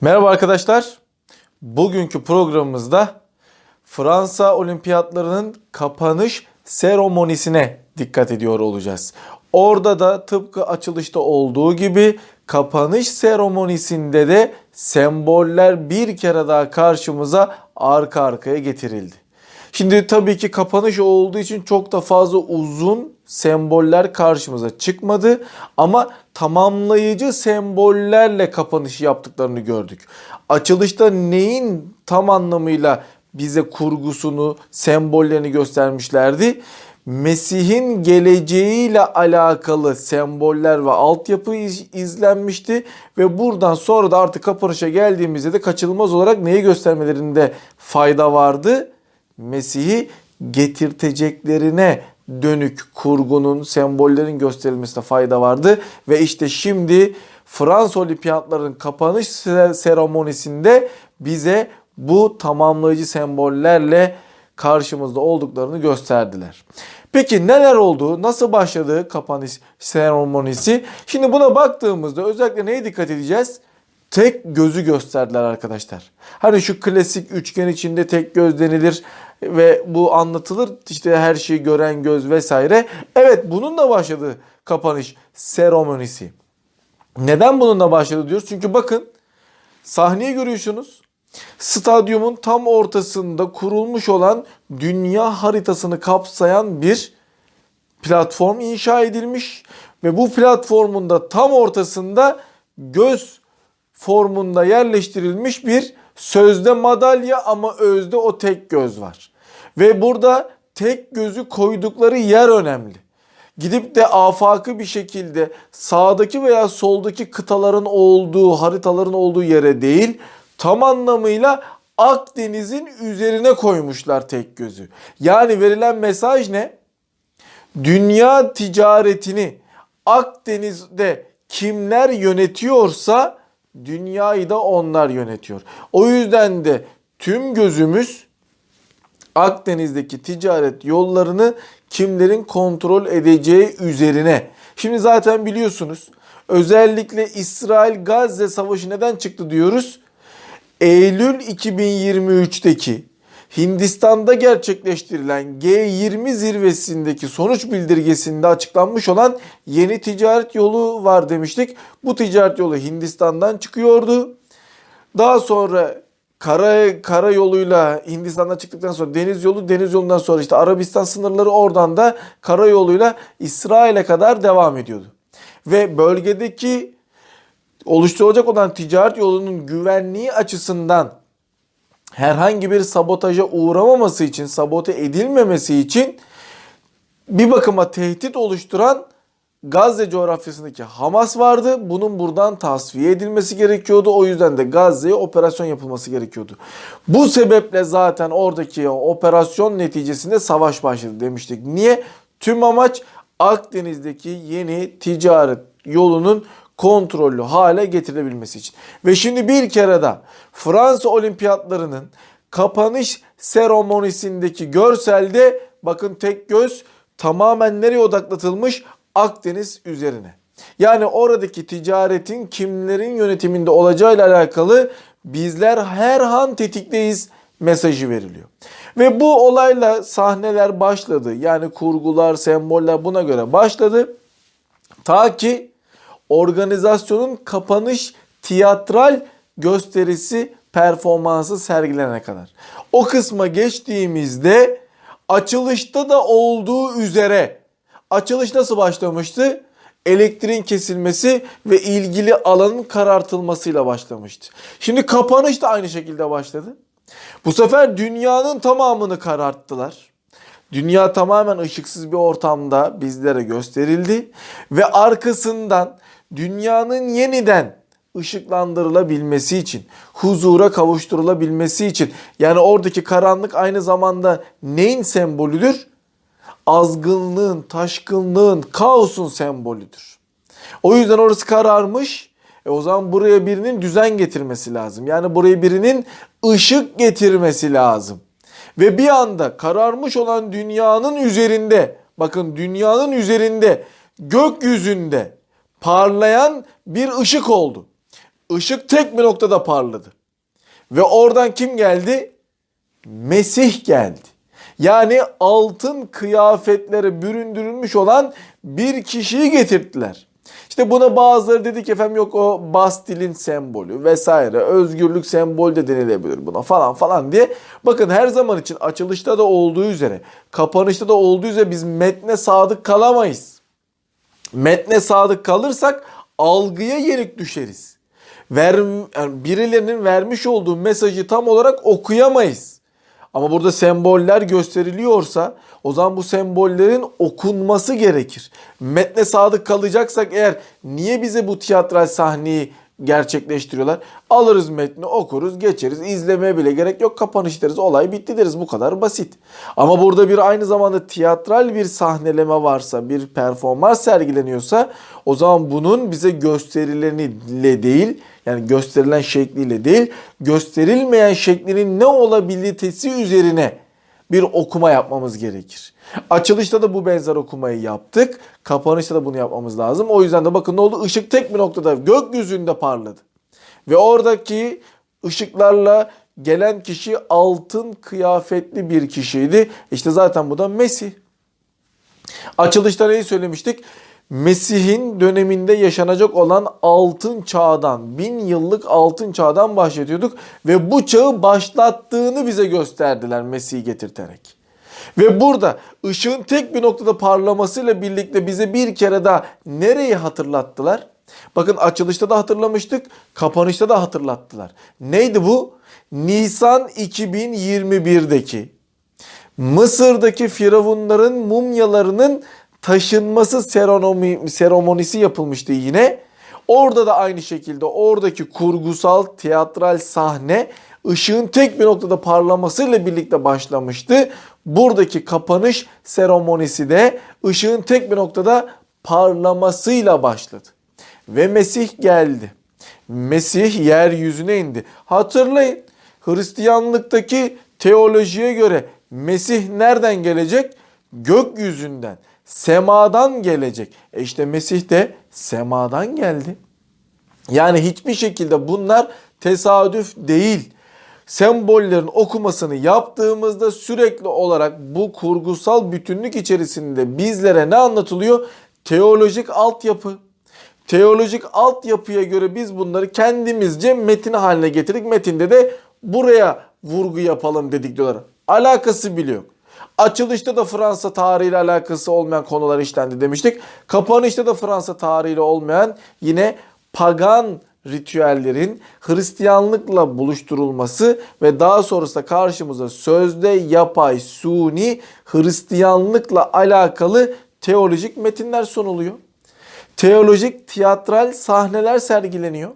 Merhaba arkadaşlar. Bugünkü programımızda Fransa Olimpiyatlarının kapanış seremonisine dikkat ediyor olacağız. Orada da tıpkı açılışta olduğu gibi kapanış seremonisinde de semboller bir kere daha karşımıza arka arkaya getirildi. Şimdi tabii ki kapanış olduğu için çok da fazla uzun semboller karşımıza çıkmadı ama tamamlayıcı sembollerle kapanışı yaptıklarını gördük. Açılışta neyin tam anlamıyla bize kurgusunu, sembollerini göstermişlerdi? Mesih'in geleceğiyle alakalı semboller ve altyapı iz- izlenmişti ve buradan sonra da artık kapanışa geldiğimizde de kaçınılmaz olarak neyi göstermelerinde fayda vardı? Mesih'i getirteceklerine dönük kurgunun, sembollerin gösterilmesine fayda vardı. Ve işte şimdi Fransa Olimpiyatlarının kapanış se- seremonisinde bize bu tamamlayıcı sembollerle karşımızda olduklarını gösterdiler. Peki neler oldu? Nasıl başladı kapanış seremonisi? Şimdi buna baktığımızda özellikle neye dikkat edeceğiz? Tek gözü gösterdiler arkadaşlar. Hani şu klasik üçgen içinde tek göz denilir ve bu anlatılır işte her şeyi gören göz vesaire. Evet bununla başladı kapanış seremonisi. Neden bununla başladı diyoruz? Çünkü bakın sahneyi görüyorsunuz. Stadyumun tam ortasında kurulmuş olan dünya haritasını kapsayan bir platform inşa edilmiş ve bu platformun da tam ortasında göz formunda yerleştirilmiş bir sözde madalya ama özde o tek göz var. Ve burada tek gözü koydukları yer önemli. Gidip de afakı bir şekilde sağdaki veya soldaki kıtaların olduğu, haritaların olduğu yere değil, tam anlamıyla Akdeniz'in üzerine koymuşlar tek gözü. Yani verilen mesaj ne? dünya ticaretini Akdeniz'de kimler yönetiyorsa dünyayı da onlar yönetiyor. O yüzden de tüm gözümüz Akdeniz'deki ticaret yollarını kimlerin kontrol edeceği üzerine. Şimdi zaten biliyorsunuz özellikle İsrail-Gazze savaşı neden çıktı diyoruz? Eylül 2023'teki Hindistan'da gerçekleştirilen G20 zirvesindeki sonuç bildirgesinde açıklanmış olan yeni ticaret yolu var demiştik. Bu ticaret yolu Hindistan'dan çıkıyordu. Daha sonra kara kara yoluyla Hindistan'dan çıktıktan sonra deniz yolu, deniz yolundan sonra işte Arabistan sınırları oradan da kara yoluyla İsrail'e kadar devam ediyordu. Ve bölgedeki oluşturulacak olan ticaret yolunun güvenliği açısından herhangi bir sabotaja uğramaması için, sabote edilmemesi için bir bakıma tehdit oluşturan Gazze coğrafyasındaki Hamas vardı. Bunun buradan tasfiye edilmesi gerekiyordu. O yüzden de Gazze'ye operasyon yapılması gerekiyordu. Bu sebeple zaten oradaki operasyon neticesinde savaş başladı demiştik. Niye? Tüm amaç Akdeniz'deki yeni ticaret yolunun kontrollü hale getirebilmesi için. Ve şimdi bir kere daha Fransa Olimpiyatlarının kapanış seremonisindeki görselde bakın tek göz tamamen nereye odaklatılmış? Akdeniz üzerine. Yani oradaki ticaretin kimlerin yönetiminde olacağıyla alakalı bizler her an tetikteyiz mesajı veriliyor. Ve bu olayla sahneler başladı. Yani kurgular, semboller buna göre başladı. Ta ki organizasyonun kapanış tiyatral gösterisi performansı sergilenene kadar. O kısma geçtiğimizde açılışta da olduğu üzere açılış nasıl başlamıştı? Elektriğin kesilmesi ve ilgili alanın karartılmasıyla başlamıştı. Şimdi kapanış da aynı şekilde başladı. Bu sefer dünyanın tamamını kararttılar. Dünya tamamen ışıksız bir ortamda bizlere gösterildi ve arkasından dünyanın yeniden ışıklandırılabilmesi için, huzura kavuşturulabilmesi için yani oradaki karanlık aynı zamanda neyin sembolüdür? Azgınlığın, taşkınlığın, kaosun sembolüdür. O yüzden orası kararmış. E o zaman buraya birinin düzen getirmesi lazım. Yani buraya birinin ışık getirmesi lazım. Ve bir anda kararmış olan dünyanın üzerinde, bakın dünyanın üzerinde, gökyüzünde parlayan bir ışık oldu. ışık tek bir noktada parladı. Ve oradan kim geldi? Mesih geldi. Yani altın kıyafetlere büründürülmüş olan bir kişiyi getirttiler. İşte buna bazıları dedi ki efendim yok o Bastil'in sembolü vesaire özgürlük sembol de denilebilir buna falan falan diye. Bakın her zaman için açılışta da olduğu üzere kapanışta da olduğu üzere biz metne sadık kalamayız. Metne sadık kalırsak algıya yenik düşeriz. Ver, yani birilerinin vermiş olduğu mesajı tam olarak okuyamayız. Ama burada semboller gösteriliyorsa o zaman bu sembollerin okunması gerekir. Metne sadık kalacaksak eğer niye bize bu tiyatral sahneyi gerçekleştiriyorlar? Alırız metni okuruz geçeriz izlemeye bile gerek yok kapanış deriz olay bitti deriz bu kadar basit. Ama burada bir aynı zamanda tiyatral bir sahneleme varsa bir performans sergileniyorsa o zaman bunun bize gösterileniyle değil yani gösterilen şekliyle değil gösterilmeyen şeklinin ne olabilitesi üzerine bir okuma yapmamız gerekir. Açılışta da bu benzer okumayı yaptık. Kapanışta da bunu yapmamız lazım. O yüzden de bakın ne oldu? Işık tek bir noktada gökyüzünde parladı. Ve oradaki ışıklarla gelen kişi altın kıyafetli bir kişiydi. İşte zaten bu da Mesih. Açılışta neyi söylemiştik? Mesih'in döneminde yaşanacak olan altın çağdan, bin yıllık altın çağdan bahsediyorduk. Ve bu çağı başlattığını bize gösterdiler Mesih'i getirterek. Ve burada ışığın tek bir noktada parlamasıyla birlikte bize bir kere daha nereyi hatırlattılar? Bakın açılışta da hatırlamıştık, kapanışta da hatırlattılar. Neydi bu? Nisan 2021'deki Mısır'daki firavunların mumyalarının taşınması seremonisi yapılmıştı yine. Orada da aynı şekilde oradaki kurgusal tiyatral sahne ışığın tek bir noktada parlamasıyla birlikte başlamıştı. Buradaki kapanış seremonisi de ışığın tek bir noktada parlamasıyla başladı. Ve Mesih geldi. Mesih yeryüzüne indi. Hatırlayın Hristiyanlıktaki teolojiye göre Mesih nereden gelecek? Gökyüzünden, semadan gelecek. E işte Mesih de semadan geldi. Yani hiçbir şekilde bunlar tesadüf değil. Sembollerin okumasını yaptığımızda sürekli olarak bu kurgusal bütünlük içerisinde bizlere ne anlatılıyor? Teolojik altyapı. Teolojik altyapıya göre biz bunları kendimizce metin haline getirdik. Metinde de buraya vurgu yapalım dedik diyorlar. Alakası bile yok. Açılışta da Fransa tarihiyle alakası olmayan konular işlendi demiştik. Kapanışta da Fransa tarihiyle olmayan yine pagan ritüellerin Hristiyanlıkla buluşturulması ve daha sonrasında karşımıza sözde yapay, suni Hristiyanlıkla alakalı teolojik metinler sunuluyor. Teolojik tiyatral sahneler sergileniyor.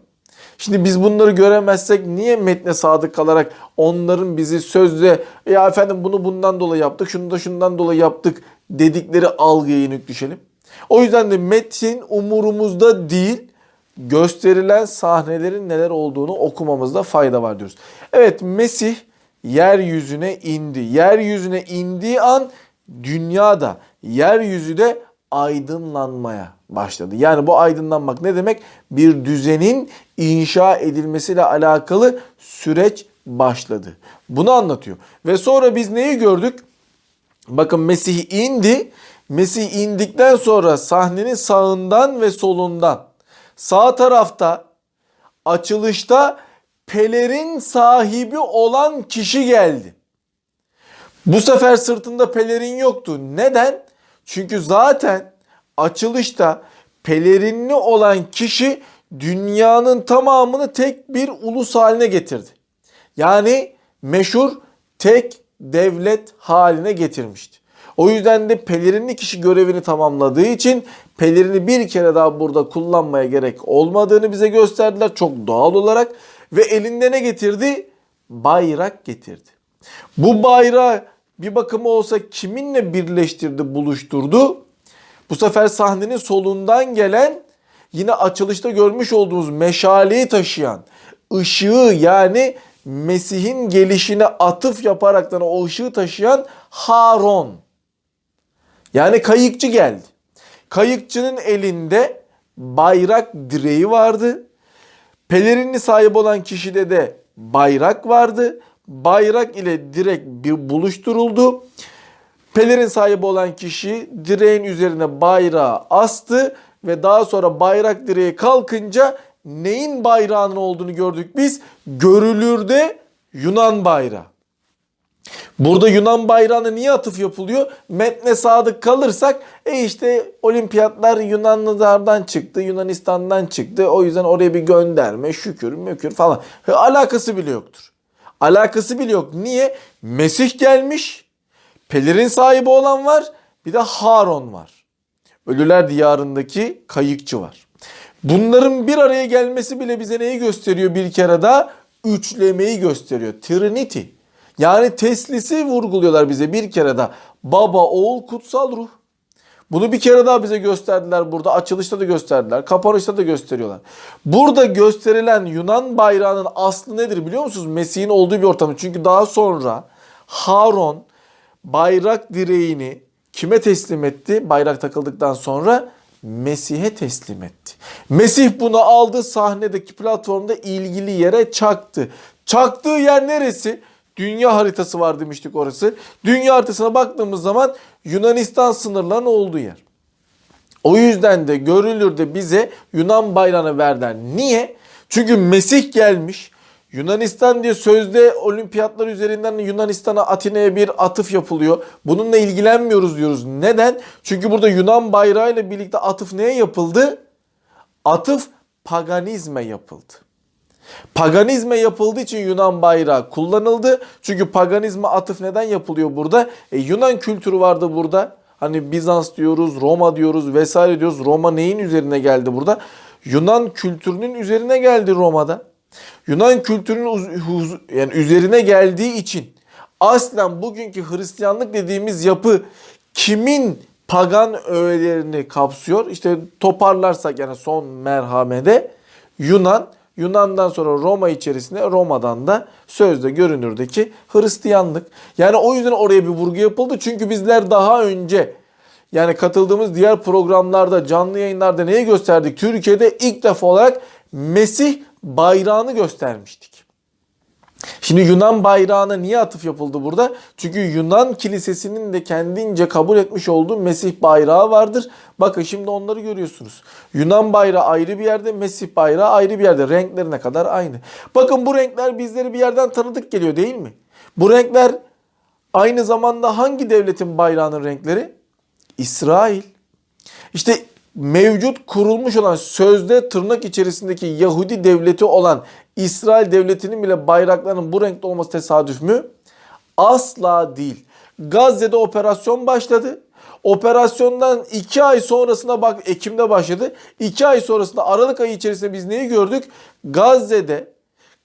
Şimdi biz bunları göremezsek niye metne sadık kalarak onların bizi sözde ya efendim bunu bundan dolayı yaptık, şunu da şundan dolayı yaptık dedikleri algıya yenik düşelim. O yüzden de metin umurumuzda değil, gösterilen sahnelerin neler olduğunu okumamızda fayda var diyoruz. Evet Mesih yeryüzüne indi. Yeryüzüne indiği an dünyada, yeryüzü de aydınlanmaya başladı. Yani bu aydınlanmak ne demek? Bir düzenin inşa edilmesiyle alakalı süreç başladı. Bunu anlatıyor. Ve sonra biz neyi gördük? Bakın Mesih indi. Mesih indikten sonra sahnenin sağından ve solundan sağ tarafta açılışta pelerin sahibi olan kişi geldi. Bu sefer sırtında pelerin yoktu. Neden? Çünkü zaten açılışta pelerinli olan kişi dünyanın tamamını tek bir ulus haline getirdi. Yani meşhur tek devlet haline getirmişti. O yüzden de pelerinli kişi görevini tamamladığı için pelerini bir kere daha burada kullanmaya gerek olmadığını bize gösterdiler çok doğal olarak ve elinde ne getirdi? Bayrak getirdi. Bu bayrağı bir bakımı olsa kiminle birleştirdi, buluşturdu? Bu sefer sahnenin solundan gelen yine açılışta görmüş olduğumuz meşaleyi taşıyan ışığı yani Mesih'in gelişine atıf yaparaktan o ışığı taşıyan Haron. Yani kayıkçı geldi. Kayıkçının elinde bayrak direği vardı. Pelerinli sahibi olan kişide de bayrak vardı. Bayrak ile direkt bir buluşturuldu. Pelerin sahibi olan kişi direğin üzerine bayrağı astı ve daha sonra bayrak direği kalkınca neyin bayrağının olduğunu gördük biz. Görülürde Yunan bayrağı. Burada Yunan bayrağına niye atıf yapılıyor? Metne sadık kalırsak e işte olimpiyatlar Yunanlılardan çıktı, Yunanistan'dan çıktı. O yüzden oraya bir gönderme, şükür, mükür falan. Alakası bile yoktur. Alakası bile yok. Niye? Mesih gelmiş. Pelerin sahibi olan var. Bir de Haron var. Ölüler diyarındaki kayıkçı var. Bunların bir araya gelmesi bile bize neyi gösteriyor bir kere daha? Üçlemeyi gösteriyor. Trinity. Yani teslisi vurguluyorlar bize bir kere daha. Baba, oğul, kutsal ruh. Bunu bir kere daha bize gösterdiler burada. Açılışta da gösterdiler. Kapanışta da gösteriyorlar. Burada gösterilen Yunan bayrağının aslı nedir biliyor musunuz? Mesih'in olduğu bir ortam. Çünkü daha sonra Harun bayrak direğini kime teslim etti? Bayrak takıldıktan sonra Mesih'e teslim etti. Mesih bunu aldı sahnedeki platformda ilgili yere çaktı. Çaktığı yer neresi? Dünya haritası var demiştik orası. Dünya haritasına baktığımız zaman Yunanistan sınırlarının olduğu yer. O yüzden de görülür de bize Yunan bayrağını verdiler. Niye? Çünkü Mesih gelmiş. Yunanistan diye sözde olimpiyatlar üzerinden Yunanistan'a Atina'ya bir atıf yapılıyor. Bununla ilgilenmiyoruz diyoruz. Neden? Çünkü burada Yunan bayrağıyla birlikte atıf neye yapıldı? Atıf paganizme yapıldı. Paganizme yapıldığı için Yunan bayrağı kullanıldı. Çünkü paganizme atıf neden yapılıyor burada? E, Yunan kültürü vardı burada. Hani Bizans diyoruz, Roma diyoruz vesaire diyoruz. Roma neyin üzerine geldi burada? Yunan kültürünün üzerine geldi Roma'da. Yunan kültürünün yani üzerine geldiği için aslen bugünkü Hristiyanlık dediğimiz yapı kimin pagan öğelerini kapsıyor? İşte toparlarsak yani son merhamede Yunan, Yunan'dan sonra Roma içerisinde Roma'dan da sözde görünürdeki Hristiyanlık. Yani o yüzden oraya bir vurgu yapıldı. Çünkü bizler daha önce yani katıldığımız diğer programlarda canlı yayınlarda neyi gösterdik? Türkiye'de ilk defa olarak Mesih bayrağını göstermiştik. Şimdi Yunan bayrağına niye atıf yapıldı burada? Çünkü Yunan kilisesinin de kendince kabul etmiş olduğu Mesih bayrağı vardır. Bakın şimdi onları görüyorsunuz. Yunan bayrağı ayrı bir yerde, Mesih bayrağı ayrı bir yerde. Renklerine kadar aynı. Bakın bu renkler bizleri bir yerden tanıdık geliyor değil mi? Bu renkler aynı zamanda hangi devletin bayrağının renkleri? İsrail. İşte mevcut kurulmuş olan sözde tırnak içerisindeki Yahudi devleti olan İsrail devletinin bile bayraklarının bu renkte olması tesadüf mü? Asla değil. Gazze'de operasyon başladı. Operasyondan 2 ay sonrasına bak Ekim'de başladı. 2 ay sonrasında Aralık ayı içerisinde biz neyi gördük? Gazze'de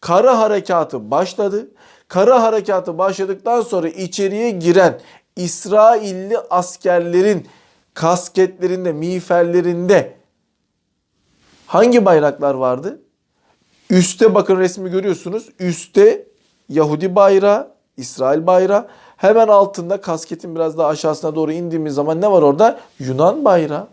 kara harekatı başladı. Kara harekatı başladıktan sonra içeriye giren İsrailli askerlerin kasketlerinde, miğferlerinde hangi bayraklar vardı? Üste bakın resmi görüyorsunuz. Üste Yahudi bayrağı, İsrail bayrağı. Hemen altında kasketin biraz daha aşağısına doğru indiğimiz zaman ne var orada? Yunan bayrağı.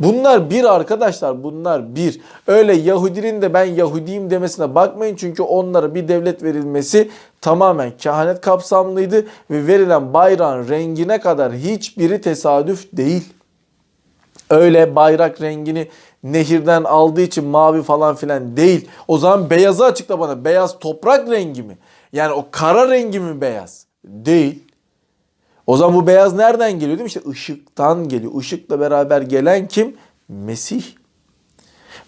Bunlar bir arkadaşlar bunlar bir. Öyle Yahudinin de ben Yahudiyim demesine bakmayın. Çünkü onlara bir devlet verilmesi tamamen kehanet kapsamlıydı. Ve verilen bayrağın rengine kadar hiçbiri tesadüf değil. Öyle bayrak rengini nehirden aldığı için mavi falan filan değil. O zaman beyazı açıkla bana. Beyaz toprak rengi mi? Yani o kara rengi mi beyaz? Değil. O zaman bu beyaz nereden geliyor değil mi? İşte ışıktan geliyor. Işıkla beraber gelen kim? Mesih.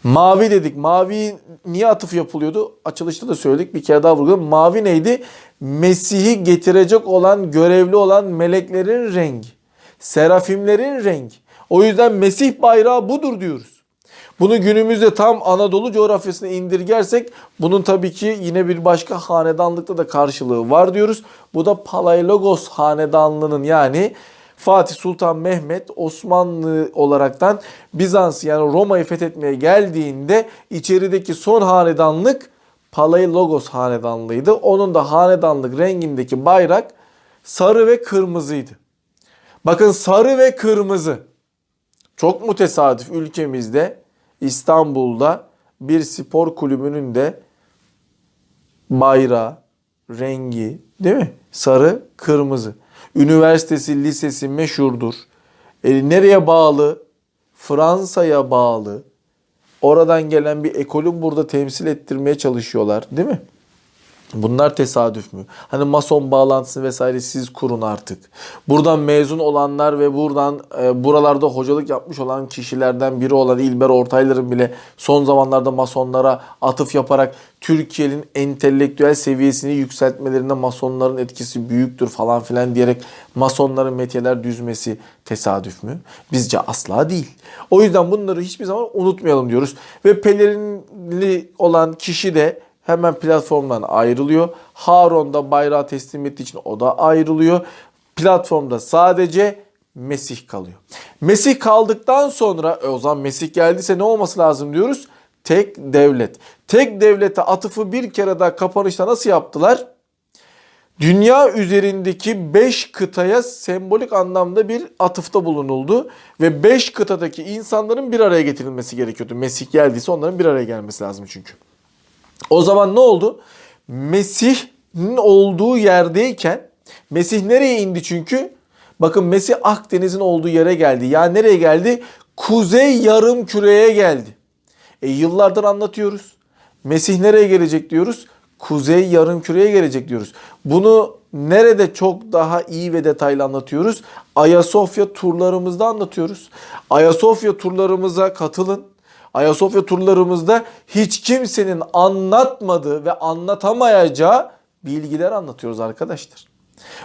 Mavi dedik. Mavi niye atıf yapılıyordu? Açılışta da söyledik. Bir kere daha vurguladım. Mavi neydi? Mesih'i getirecek olan, görevli olan meleklerin rengi. Serafimlerin rengi. O yüzden Mesih bayrağı budur diyoruz. Bunu günümüzde tam Anadolu coğrafyasına indirgersek bunun tabii ki yine bir başka hanedanlıkta da karşılığı var diyoruz. Bu da Palaylogos hanedanlığının yani Fatih Sultan Mehmet Osmanlı olaraktan Bizans yani Roma'yı fethetmeye geldiğinde içerideki son hanedanlık Palaylogos hanedanlığıydı. Onun da hanedanlık rengindeki bayrak sarı ve kırmızıydı. Bakın sarı ve kırmızı. Çok mu tesadüf ülkemizde İstanbul'da bir spor kulübünün de bayrağı, rengi değil mi? Sarı, kırmızı. Üniversitesi, lisesi meşhurdur. E, nereye bağlı? Fransa'ya bağlı. Oradan gelen bir ekolü burada temsil ettirmeye çalışıyorlar değil mi? Bunlar tesadüf mü? Hani mason bağlantısı vesaire siz kurun artık. Buradan mezun olanlar ve buradan e, buralarda hocalık yapmış olan kişilerden biri olan İlber Ortaylı'nın bile son zamanlarda masonlara atıf yaparak Türkiye'nin entelektüel seviyesini yükseltmelerinde masonların etkisi büyüktür falan filan diyerek masonların metiyeler düzmesi tesadüf mü? Bizce asla değil. O yüzden bunları hiçbir zaman unutmayalım diyoruz. Ve pelerinli olan kişi de hemen platformdan ayrılıyor. Harun da bayrağı teslim ettiği için o da ayrılıyor. Platformda sadece Mesih kalıyor. Mesih kaldıktan sonra e, o zaman Mesih geldiyse ne olması lazım diyoruz? Tek devlet. Tek devlete atıfı bir kere daha kapanışta nasıl yaptılar? Dünya üzerindeki 5 kıtaya sembolik anlamda bir atıfta bulunuldu. Ve 5 kıtadaki insanların bir araya getirilmesi gerekiyordu. Mesih geldiyse onların bir araya gelmesi lazım çünkü. O zaman ne oldu? Mesih'in olduğu yerdeyken Mesih nereye indi çünkü? Bakın Mesih Akdeniz'in olduğu yere geldi. Ya nereye geldi? Kuzey yarım küreye geldi. E yıllardır anlatıyoruz. Mesih nereye gelecek diyoruz? Kuzey yarım küreye gelecek diyoruz. Bunu nerede çok daha iyi ve detaylı anlatıyoruz? Ayasofya turlarımızda anlatıyoruz. Ayasofya turlarımıza katılın. Ayasofya turlarımızda hiç kimsenin anlatmadığı ve anlatamayacağı bilgiler anlatıyoruz arkadaşlar.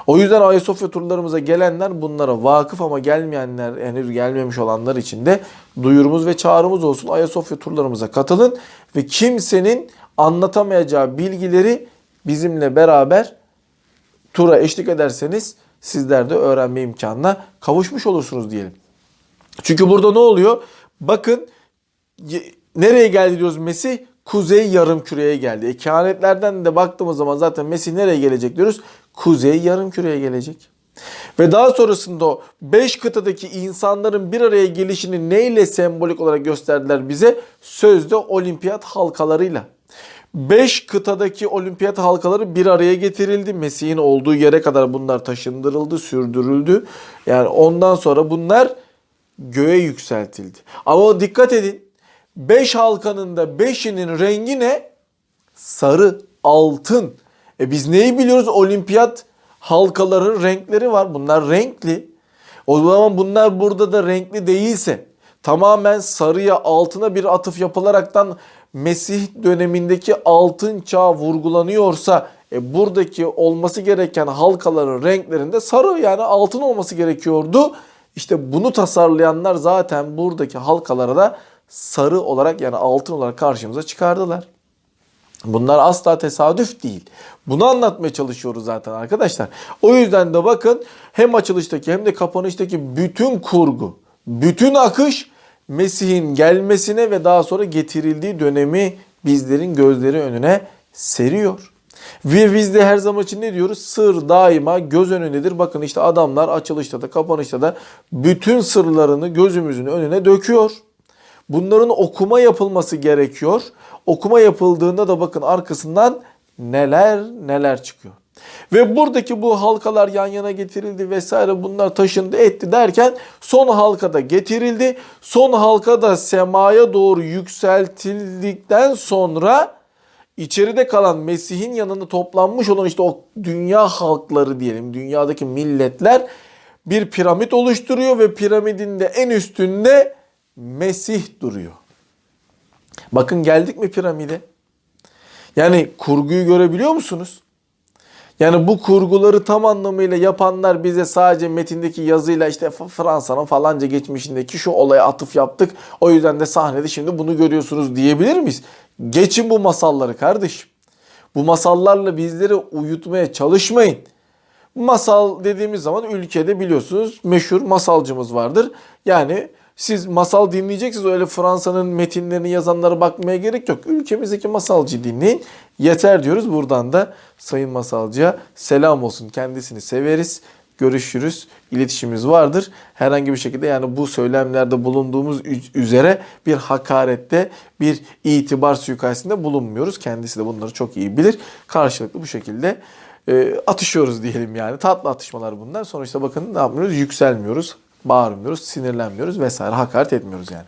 O yüzden Ayasofya turlarımıza gelenler bunlara vakıf ama gelmeyenler henüz gelmemiş olanlar için de duyurumuz ve çağrımız olsun. Ayasofya turlarımıza katılın ve kimsenin anlatamayacağı bilgileri bizimle beraber tura eşlik ederseniz sizler de öğrenme imkanına kavuşmuş olursunuz diyelim. Çünkü burada ne oluyor? Bakın nereye geldi diyoruz Mesih? Kuzey yarım küreye geldi. E, kehanetlerden de baktığımız zaman zaten Mesih nereye gelecek diyoruz? Kuzey yarım küreye gelecek. Ve daha sonrasında o 5 kıtadaki insanların bir araya gelişini neyle sembolik olarak gösterdiler bize? Sözde olimpiyat halkalarıyla. 5 kıtadaki olimpiyat halkaları bir araya getirildi. Mesih'in olduğu yere kadar bunlar taşındırıldı, sürdürüldü. Yani ondan sonra bunlar göğe yükseltildi. Ama dikkat edin 5 halkanın da 5'inin rengi ne? Sarı, altın. E biz neyi biliyoruz? Olimpiyat halkaların renkleri var. Bunlar renkli. O zaman bunlar burada da renkli değilse tamamen sarıya altına bir atıf yapılaraktan Mesih dönemindeki altın çağ vurgulanıyorsa e buradaki olması gereken halkaların renklerinde sarı yani altın olması gerekiyordu. İşte bunu tasarlayanlar zaten buradaki halkalara da sarı olarak yani altın olarak karşımıza çıkardılar. Bunlar asla tesadüf değil. Bunu anlatmaya çalışıyoruz zaten arkadaşlar. O yüzden de bakın hem açılıştaki hem de kapanıştaki bütün kurgu, bütün akış Mesih'in gelmesine ve daha sonra getirildiği dönemi bizlerin gözleri önüne seriyor. Ve biz de her zaman için ne diyoruz? Sır daima göz önündedir. Bakın işte adamlar açılışta da kapanışta da bütün sırlarını gözümüzün önüne döküyor. Bunların okuma yapılması gerekiyor. Okuma yapıldığında da bakın arkasından neler neler çıkıyor. Ve buradaki bu halkalar yan yana getirildi vesaire bunlar taşındı etti derken son halkada getirildi. Son halkada semaya doğru yükseltildikten sonra içeride kalan Mesih'in yanında toplanmış olan işte o dünya halkları diyelim dünyadaki milletler bir piramit oluşturuyor ve piramidin de en üstünde Mesih duruyor. Bakın geldik mi piramide? Yani kurguyu görebiliyor musunuz? Yani bu kurguları tam anlamıyla yapanlar bize sadece metindeki yazıyla işte Fransa'nın falanca geçmişindeki şu olaya atıf yaptık. O yüzden de sahnede şimdi bunu görüyorsunuz diyebilir miyiz? Geçin bu masalları kardeşim. Bu masallarla bizleri uyutmaya çalışmayın. Masal dediğimiz zaman ülkede biliyorsunuz meşhur masalcımız vardır. Yani siz masal dinleyeceksiniz öyle Fransa'nın metinlerini yazanlara bakmaya gerek yok. Ülkemizdeki masalcı dinleyin. Yeter diyoruz. Buradan da Sayın Masalcı'ya selam olsun. Kendisini severiz görüşürüz, iletişimimiz vardır. Herhangi bir şekilde yani bu söylemlerde bulunduğumuz üzere bir hakarette, bir itibar suikastinde bulunmuyoruz. Kendisi de bunları çok iyi bilir. Karşılıklı bu şekilde e, atışıyoruz diyelim yani. Tatlı atışmalar bunlar. Sonuçta bakın ne yapmıyoruz? Yükselmiyoruz, bağırmıyoruz, sinirlenmiyoruz vesaire. Hakaret etmiyoruz yani.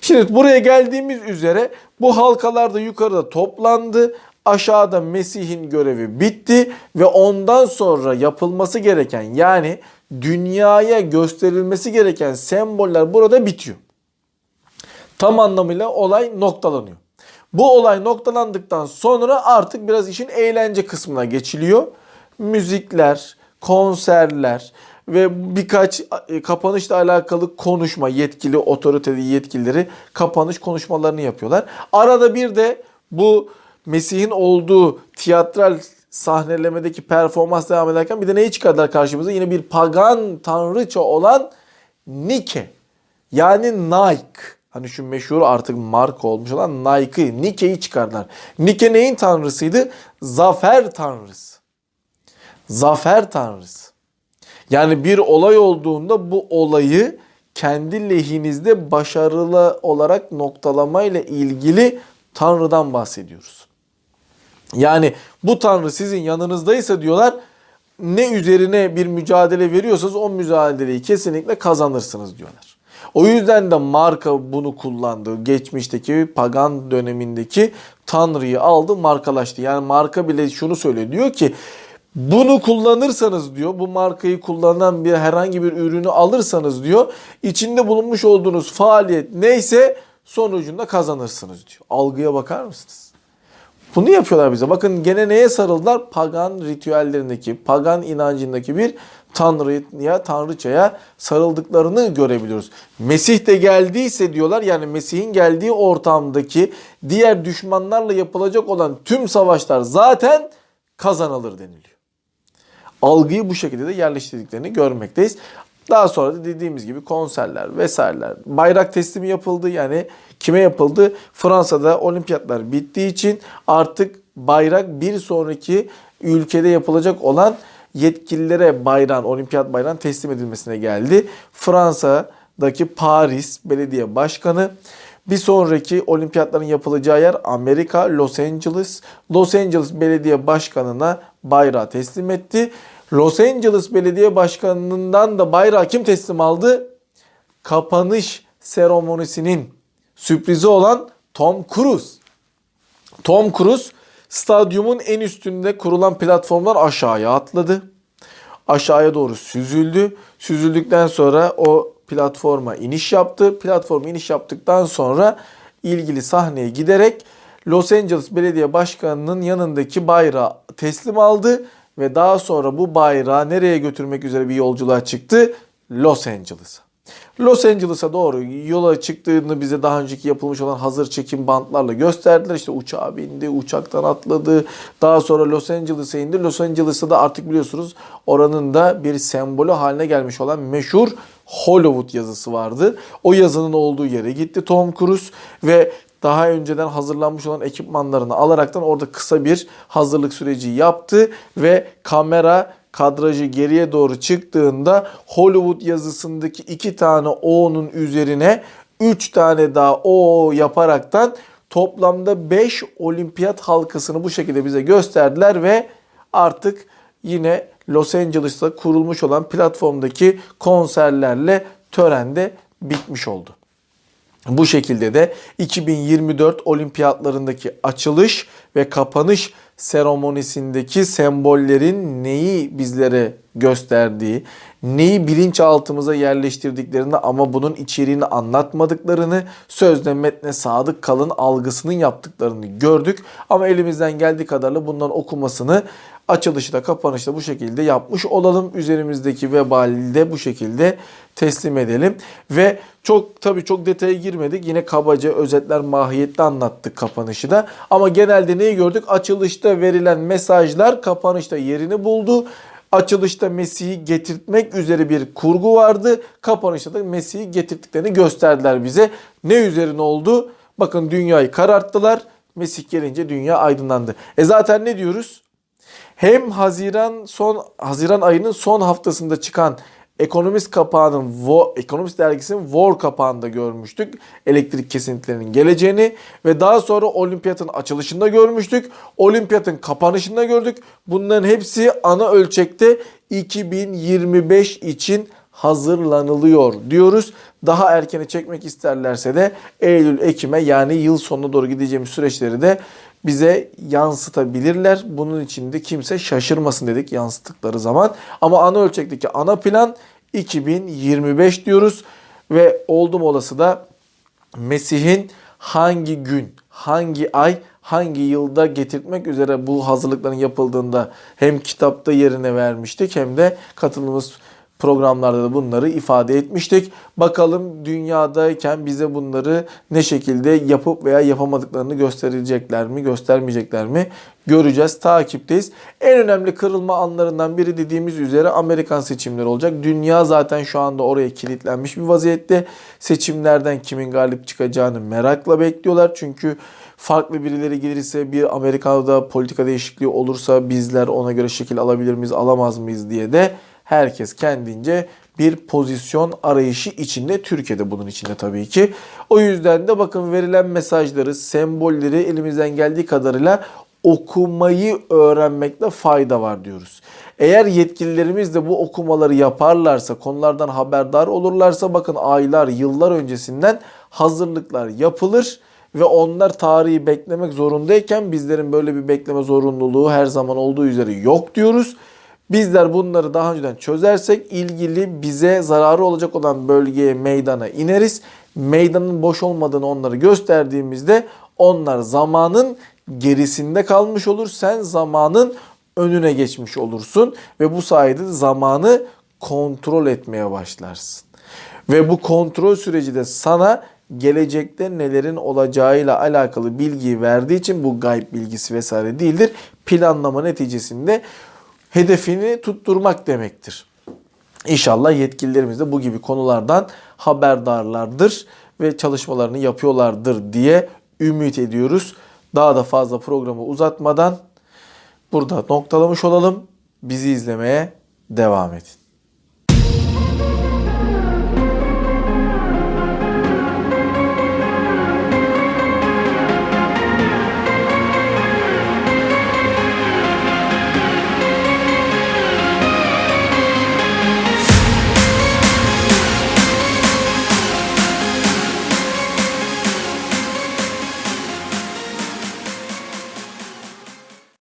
Şimdi buraya geldiğimiz üzere bu halkalar da yukarıda toplandı. Aşağıda Mesih'in görevi bitti ve ondan sonra yapılması gereken yani dünyaya gösterilmesi gereken semboller burada bitiyor. Tam anlamıyla olay noktalanıyor. Bu olay noktalandıktan sonra artık biraz işin eğlence kısmına geçiliyor. Müzikler, konserler ve birkaç e, kapanışla alakalı konuşma yetkili otoriteli yetkilileri kapanış konuşmalarını yapıyorlar. Arada bir de bu Mesih'in olduğu tiyatral sahnelemedeki performans devam ederken bir de neyi çıkardılar karşımıza? Yine bir pagan tanrıça olan Nike. Yani Nike. Hani şu meşhur artık marka olmuş olan Nike'ı, Nike'yi çıkardılar. Nike neyin tanrısıydı? Zafer tanrısı. Zafer tanrısı. Yani bir olay olduğunda bu olayı kendi lehinizde başarılı olarak noktalamayla ilgili Tanrı'dan bahsediyoruz. Yani bu Tanrı sizin yanınızdaysa diyorlar ne üzerine bir mücadele veriyorsanız o mücadeleyi kesinlikle kazanırsınız diyorlar. O yüzden de marka bunu kullandı. Geçmişteki pagan dönemindeki Tanrı'yı aldı markalaştı. Yani marka bile şunu söylüyor. Diyor ki bunu kullanırsanız diyor bu markayı kullanan bir herhangi bir ürünü alırsanız diyor içinde bulunmuş olduğunuz faaliyet neyse sonucunda kazanırsınız diyor. Algıya bakar mısınız? Bunu yapıyorlar bize. Bakın gene neye sarıldılar? Pagan ritüellerindeki, pagan inancındaki bir tanrıya, tanrıçaya sarıldıklarını görebiliyoruz. Mesih de geldiyse diyorlar yani Mesih'in geldiği ortamdaki diğer düşmanlarla yapılacak olan tüm savaşlar zaten kazanılır deniliyor. Algıyı bu şekilde de yerleştirdiklerini görmekteyiz. Daha sonra da dediğimiz gibi konserler vesaireler. Bayrak teslimi yapıldı yani kime yapıldı? Fransa'da olimpiyatlar bittiği için artık bayrak bir sonraki ülkede yapılacak olan yetkililere bayrağın, olimpiyat bayrağın teslim edilmesine geldi. Fransa'daki Paris Belediye Başkanı bir sonraki olimpiyatların yapılacağı yer Amerika, Los Angeles. Los Angeles Belediye Başkanı'na bayrağı teslim etti. Los Angeles Belediye Başkanı'ndan da bayrağı kim teslim aldı? Kapanış seremonisinin sürprizi olan Tom Cruise. Tom Cruise stadyumun en üstünde kurulan platformdan aşağıya atladı. Aşağıya doğru süzüldü. Süzüldükten sonra o platforma iniş yaptı. Platforma iniş yaptıktan sonra ilgili sahneye giderek Los Angeles Belediye Başkanı'nın yanındaki bayrağı teslim aldı ve daha sonra bu bayrağı nereye götürmek üzere bir yolculuğa çıktı? Los Angeles'a. Los Angeles'a doğru yola çıktığını bize daha önceki yapılmış olan hazır çekim bantlarla gösterdiler. İşte uçağa bindi, uçaktan atladı. Daha sonra Los Angeles'a indi. Los Angeles'ta da artık biliyorsunuz oranın da bir sembolü haline gelmiş olan meşhur Hollywood yazısı vardı. O yazının olduğu yere gitti Tom Cruise ve daha önceden hazırlanmış olan ekipmanlarını alaraktan orada kısa bir hazırlık süreci yaptı ve kamera kadrajı geriye doğru çıktığında Hollywood yazısındaki iki tane O'nun üzerine 3 tane daha O yaparaktan toplamda 5 olimpiyat halkasını bu şekilde bize gösterdiler ve artık yine Los Angeles'ta kurulmuş olan platformdaki konserlerle törende bitmiş oldu. Bu şekilde de 2024 olimpiyatlarındaki açılış ve kapanış seremonisindeki sembollerin neyi bizlere gösterdiği, neyi bilinçaltımıza yerleştirdiklerini ama bunun içeriğini anlatmadıklarını, sözde metne sadık kalın algısının yaptıklarını gördük. Ama elimizden geldiği kadarıyla bundan okumasını açılışı da kapanışı da bu şekilde yapmış olalım. Üzerimizdeki vebali de bu şekilde teslim edelim. Ve çok tabii çok detaya girmedik. Yine kabaca özetler mahiyette anlattık kapanışı da. Ama genelde neyi gördük? Açılışta verilen mesajlar kapanışta yerini buldu. Açılışta Mesih'i getirtmek üzere bir kurgu vardı. Kapanışta da Mesih'i getirdiklerini gösterdiler bize. Ne üzerine oldu? Bakın dünyayı kararttılar. Mesih gelince dünya aydınlandı. E zaten ne diyoruz? Hem Haziran son Haziran ayının son haftasında çıkan Ekonomist kapağının Ekonomist dergisinin War kapağında görmüştük elektrik kesintilerinin geleceğini ve daha sonra olimpiyatın açılışında görmüştük. Olimpiyatın kapanışında gördük. Bunların hepsi ana ölçekte 2025 için hazırlanılıyor diyoruz. Daha erkene çekmek isterlerse de Eylül Ekim'e yani yıl sonuna doğru gideceğimiz süreçleri de bize yansıtabilirler. Bunun için de kimse şaşırmasın dedik yansıttıkları zaman. Ama ana ölçekteki ana plan 2025 diyoruz ve oldum olası da Mesih'in hangi gün, hangi ay, hangi yılda getirtmek üzere bu hazırlıkların yapıldığında hem kitapta yerine vermiştik hem de katıldığımız programlarda da bunları ifade etmiştik. Bakalım dünyadayken bize bunları ne şekilde yapıp veya yapamadıklarını gösterecekler mi, göstermeyecekler mi göreceğiz. Takipteyiz. En önemli kırılma anlarından biri dediğimiz üzere Amerikan seçimleri olacak. Dünya zaten şu anda oraya kilitlenmiş bir vaziyette. Seçimlerden kimin galip çıkacağını merakla bekliyorlar. Çünkü farklı birileri gelirse bir Amerika'da politika değişikliği olursa bizler ona göre şekil alabilir miyiz, alamaz mıyız diye de herkes kendince bir pozisyon arayışı içinde. Türkiye'de bunun içinde tabii ki. O yüzden de bakın verilen mesajları, sembolleri elimizden geldiği kadarıyla okumayı öğrenmekte fayda var diyoruz. Eğer yetkililerimiz de bu okumaları yaparlarsa, konulardan haberdar olurlarsa bakın aylar, yıllar öncesinden hazırlıklar yapılır ve onlar tarihi beklemek zorundayken bizlerin böyle bir bekleme zorunluluğu her zaman olduğu üzere yok diyoruz. Bizler bunları daha önceden çözersek ilgili bize zararı olacak olan bölgeye meydana ineriz. Meydanın boş olmadığını onları gösterdiğimizde onlar zamanın gerisinde kalmış olur. Sen zamanın önüne geçmiş olursun ve bu sayede de zamanı kontrol etmeye başlarsın. Ve bu kontrol süreci de sana gelecekte nelerin olacağıyla alakalı bilgiyi verdiği için bu gayb bilgisi vesaire değildir. Planlama neticesinde hedefini tutturmak demektir. İnşallah yetkililerimiz de bu gibi konulardan haberdarlardır ve çalışmalarını yapıyorlardır diye ümit ediyoruz. Daha da fazla programı uzatmadan burada noktalamış olalım. Bizi izlemeye devam edin.